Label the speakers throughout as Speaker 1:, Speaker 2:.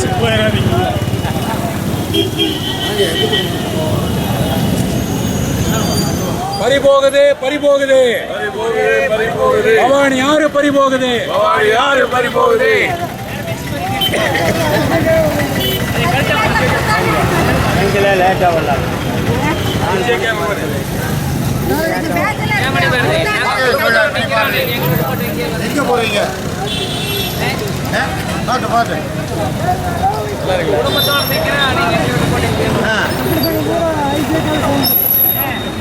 Speaker 1: பஸ்ஸுக்கு போயிடாதீங்க
Speaker 2: பறிபோகுது பறிபோகுது. பவானி யாரு பறிபோகுது?
Speaker 1: பவானி யாரு பறிபோகுது?
Speaker 3: எங்க போறீங்க? பாட்டு பாட்டு.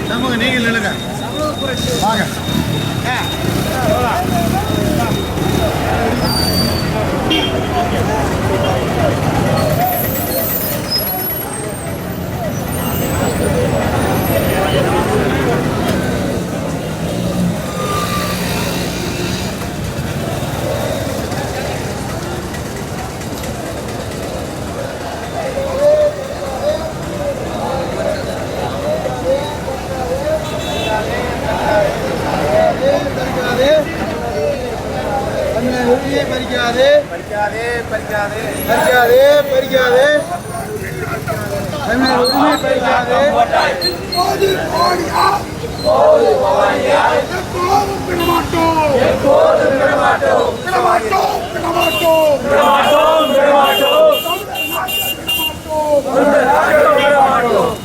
Speaker 3: சமூக நீங்கள் நில்லுங்க வாங்க பறிக்காதே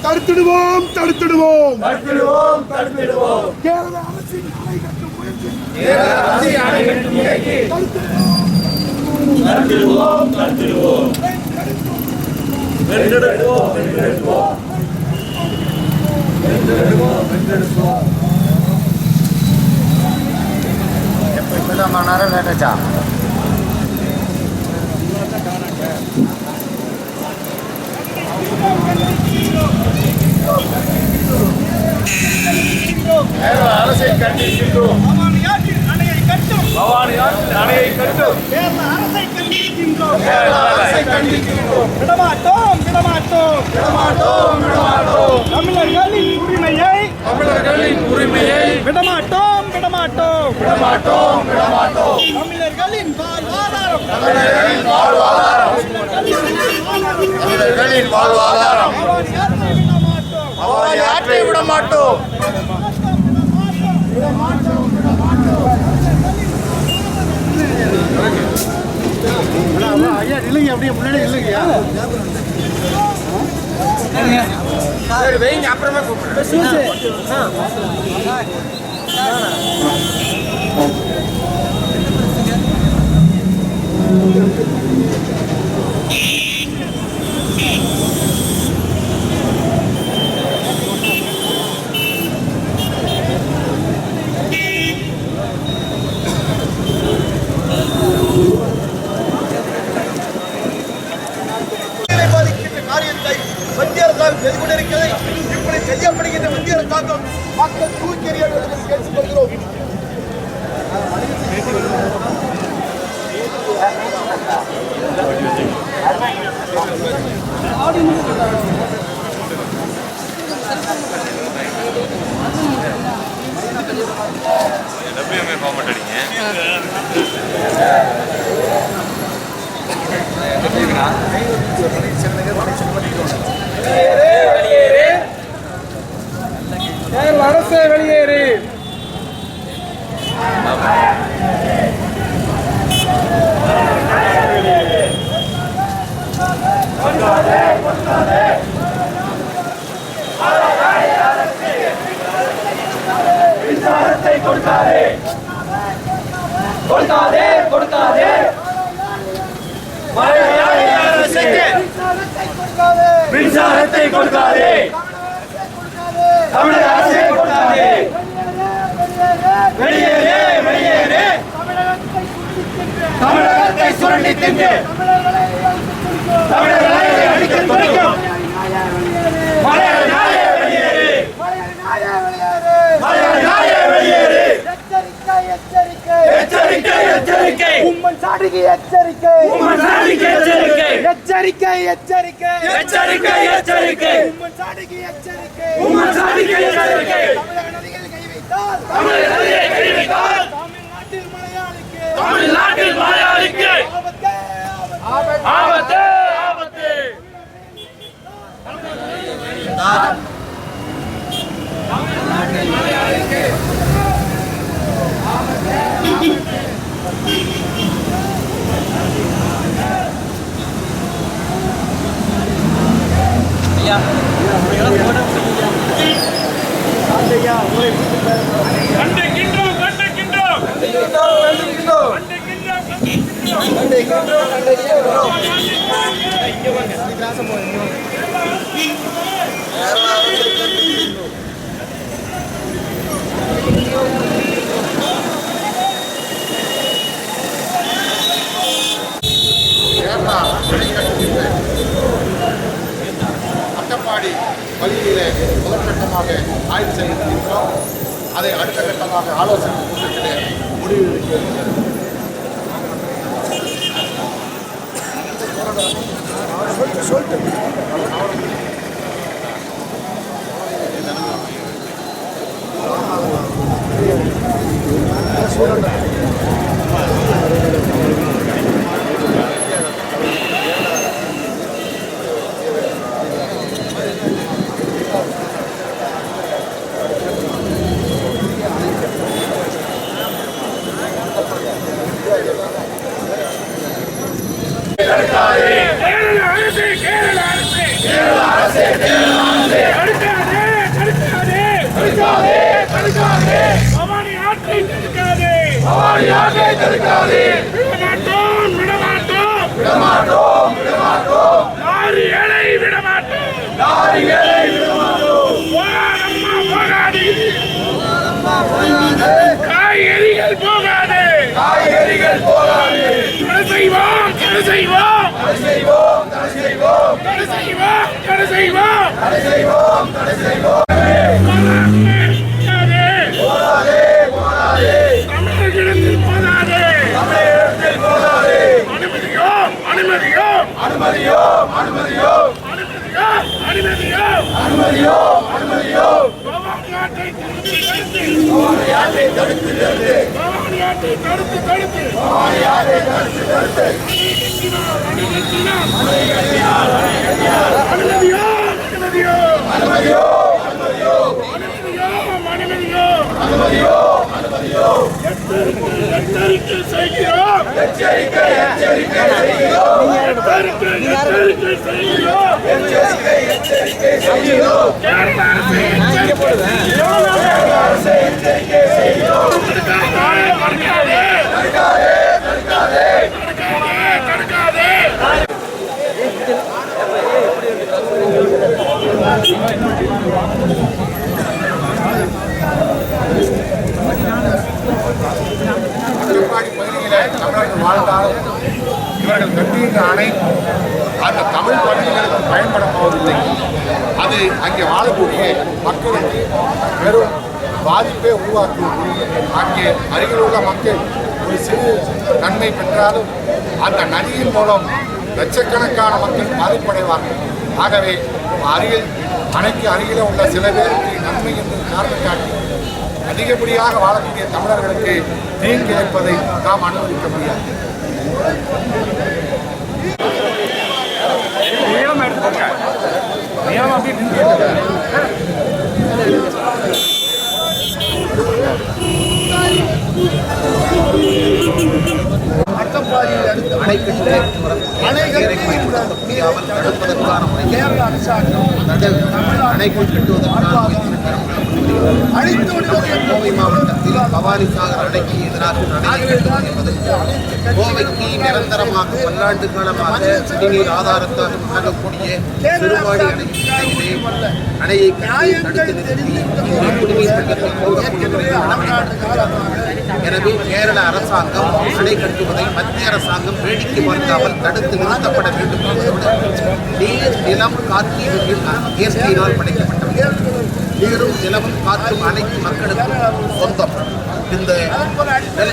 Speaker 4: தடுத்துடுவோம் தடுத்துடுவோம்.
Speaker 1: தடுத்திடுவோம் தடுத்திடுவோம்.
Speaker 4: கேரள அரசின் அணை கட்டும் முயற்சி.
Speaker 1: தடுத்திடுவோம். தடுத்திடுவோம் வென்றெடுப்போம். வென்றெடுப்போம்
Speaker 3: எப்போ இப்போதான் மணி நேரம் லேட்டாச்சா
Speaker 1: அரசை கண்டிக்கின்றோம் பவானி ஆற்றின் அணையை கட்டும் அரசை கண்டிக்கின்றோம்
Speaker 4: விடமாட்டோம் விடமாட்டோம்
Speaker 1: விடமாட்டோம் விடமாட்டோம்
Speaker 4: உரிமையை
Speaker 1: தமிழர்களின் உரிமையை
Speaker 4: விடமாட்டோம் விடமாட்டோம்
Speaker 1: விடமாட்டோம் விடமாட்டோம்
Speaker 4: தமிழர்களின் வாழ்வாதாரம்
Speaker 1: தமிழர்களின் வாழ்வாதாரம் தமிழர்களின் வாழ்வாதாரம்.
Speaker 4: பவானி ஆற்றை
Speaker 1: விட மாட்டோம்.
Speaker 3: ஐயா இல்லைங்க அப்படியே முன்னாடி இல்லைங்கய்யா
Speaker 1: சரி வைங்க அப்புறமா கூப்பிடுறேன்.
Speaker 2: அரசே வெளியேறு
Speaker 1: கொடுக்காதே கொடுக்காதே. மலையாளி அரசுக்கு மின்சாரத்தை கொடுக்காதே. தமிழக அரசே கொடுக்காதே. வெளியேறே வெளியேறே. தமிழகத்தை சுரண்டி தின்று. தமிழர்களை அடிக்க துணிக்கும் எச்சரிக்கை. எச்சரிக்கை
Speaker 4: உம்மன் சாடிக்கு எச்சரிக்கை.
Speaker 1: உம்மன் சாதிக்கு எச்சரிக்கை.
Speaker 4: எச்சரிக்கை எச்சரிக்கை.
Speaker 1: எச்சரிக்கை எச்சரிக்கை.
Speaker 4: உம்மன் சாடிக்கு எச்சரிக்கை.
Speaker 1: உம்மன் சாதிக்கு எச்சரிக்கை.
Speaker 4: தமிழக நதிகள் கை வைத்தால்
Speaker 1: தமிழக நதியை கை வைத்தால்
Speaker 4: தமிழ்நாட்டில் மலையாளிக்கு.
Speaker 1: தமிழ்நாட்டில் மலையாளிக்கு.
Speaker 4: ஆபத்தே
Speaker 5: ஆபத்து. ஆபத்து கண்டிக்கின்றோம் கண்டிக்கின்றோம் கண்டிக்கின்றோம்
Speaker 2: கேரளா வெளிக்கட்டுகின்ற அட்டப்பாடி பள்ளியிலே முதற்கட்டமாக ஆய்வு செய்திருக்கிறோம். அதை அடுத்த கட்டமாக ஆலோசனை கூட்டத்திலே முடிவு
Speaker 5: இருக்கிறது suelte, suelte. காய்கறிகள் போகாது. செய்வோம் செய்வோம் செய்வோம். தடை செய்வோம் தடை செய்வோம். தடை செய்வோம் தடை செய்வோம். போதாதே போதாதே தமிழர்களிடத்தில் போதாதே தமிழர்களிடத்தில் போதாதே அனுமதியோ அனுமதியோ அனுமதியோ அனுமதியோ அனுமதியோ அனுமதியோ அனுமதியோ பவானியாட்டை தடுத்து தடுத்து பவானியாட்டை தடுத்து தடுத்து பவானியாட்டை தடுத்து தடுத்து அனுமதியோ அனுமதியோ. அனுமதியோ அனுமதியோ. அனுமதியோ அனுமதியோ எச்சரிக்கை செய்கிறோம் எச்சரிக்கை எச்சரிக்கை செய்கிறோம். எச்சரிக்கை எச்சரிக்கை செய்கிறோம். எச்சரிக்கை எச்சரிக்கை செய்கிறோம் கேரள அரசு எச்சரிக்கை கேரள அரசு எச்சரிக்கை
Speaker 2: இவர்கள் கட்டியிருந்த அணை அந்த தமிழ் பள்ளிகளுக்கு பயன்பட போவதில்லை அது அங்கே வாழக்கூடிய மக்களுக்கு வெறும் பாதிப்பை உருவாக்குவது அங்கே அருகில் உள்ள மக்கள் ஒரு சிறு நன்மை பெற்றாலும் அந்த நதியின் மூலம் லட்சக்கணக்கான மக்கள் பாதிப்படைவார்கள். ஆகவே அருகில் அணைக்கு அருகில் உள்ள சில பேருக்கு நன்மை என்று காரணம் காட்டி அதிகப்படியாக வாழக்கூடிய தமிழர்களுக்கு தீங்கு இழைப்பதை நாம் அனுமதிக்க முடியாது.
Speaker 4: அணைக்கட்டு அணைகள் முடியாமல் தடுப்பதற்கான அணைக்குள் கட்டுவதற்கான கோவை மாவட்டத்தில் பவானி சாகர் அணைக்கு எதிராக கோவைக்கு நிரந்தரமாக பல்லாண்டு காலமாக குடிநீர் ஆதாரத்தால் வழங்கக்கூடிய சிறுவாடி அணையிலே அணையை கட்டி தடுத்து நிறுத்தி குடிநீர் பள்ளத்தில் எனவே கேரள அரசாங்கம் அணை கட்டுவதை மத்திய அரசாங்கம் வேடிக்கை பார்க்காமல் தடுத்து நிறுத்தப்பட வேண்டும் நீர் நிலம் காற்று இவற்றில் இயற்கையினால் படைக்கப்பட்டவை. நீரும் நிலமும் காற்றும் அனைத்து மக்களுக்கும் சொந்தம். இந்த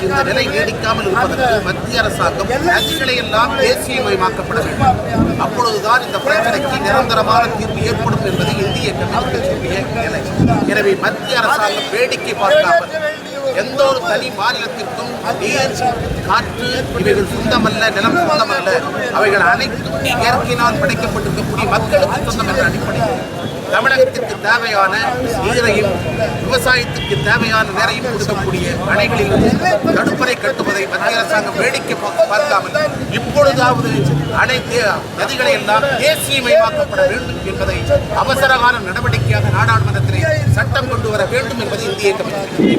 Speaker 4: இந்த நிலை நீடிக்காமல் இருப்பதற்கு மத்திய அரசாங்கம் நதிகளை எல்லாம் தேசியமயமாக்கப்பட வேண்டும். அப்பொழுதுதான் இந்த பிரச்சனைக்கு நிரந்தரமான தீர்வு ஏற்படும் என்பது இந்திய கம்யூனிஸ்ட் நிலை. எனவே மத்திய அரசாங்கம் வேடிக்கை பார்க்காமல் எந்த ஒரு தனி மாநிலத்திற்கும் நீர் காற்று இவைகள் சொந்தமல்ல நிலம் சொந்தமல்ல. அவைகள் அனைத்தும் இயற்கையினால் படைக்கப்பட்டிருக்கக்கூடிய மக்களுக்கு சொந்தம் என்ற அடிப்படையில் தேவையான நீரையும் விவசாயத்திற்கு தேவையான நீரையும் கொடுக்கக்கூடிய அணைகளில் தடுப்பணை கட்டுவதை மத்திய அரசாங்கம் வேடிக்கை பார்க்காமல் இப்பொழுதாவது அனைத்து நதிகளை எல்லாம் தேசியமயமாக்கப்பட வேண்டும் என்பதை அவசரகால நடவடிக்கையாக நாடாளுமன்றத்திலே சட்டம் கொண்டு வர வேண்டும் என்பது இந்திய கமிட்டி.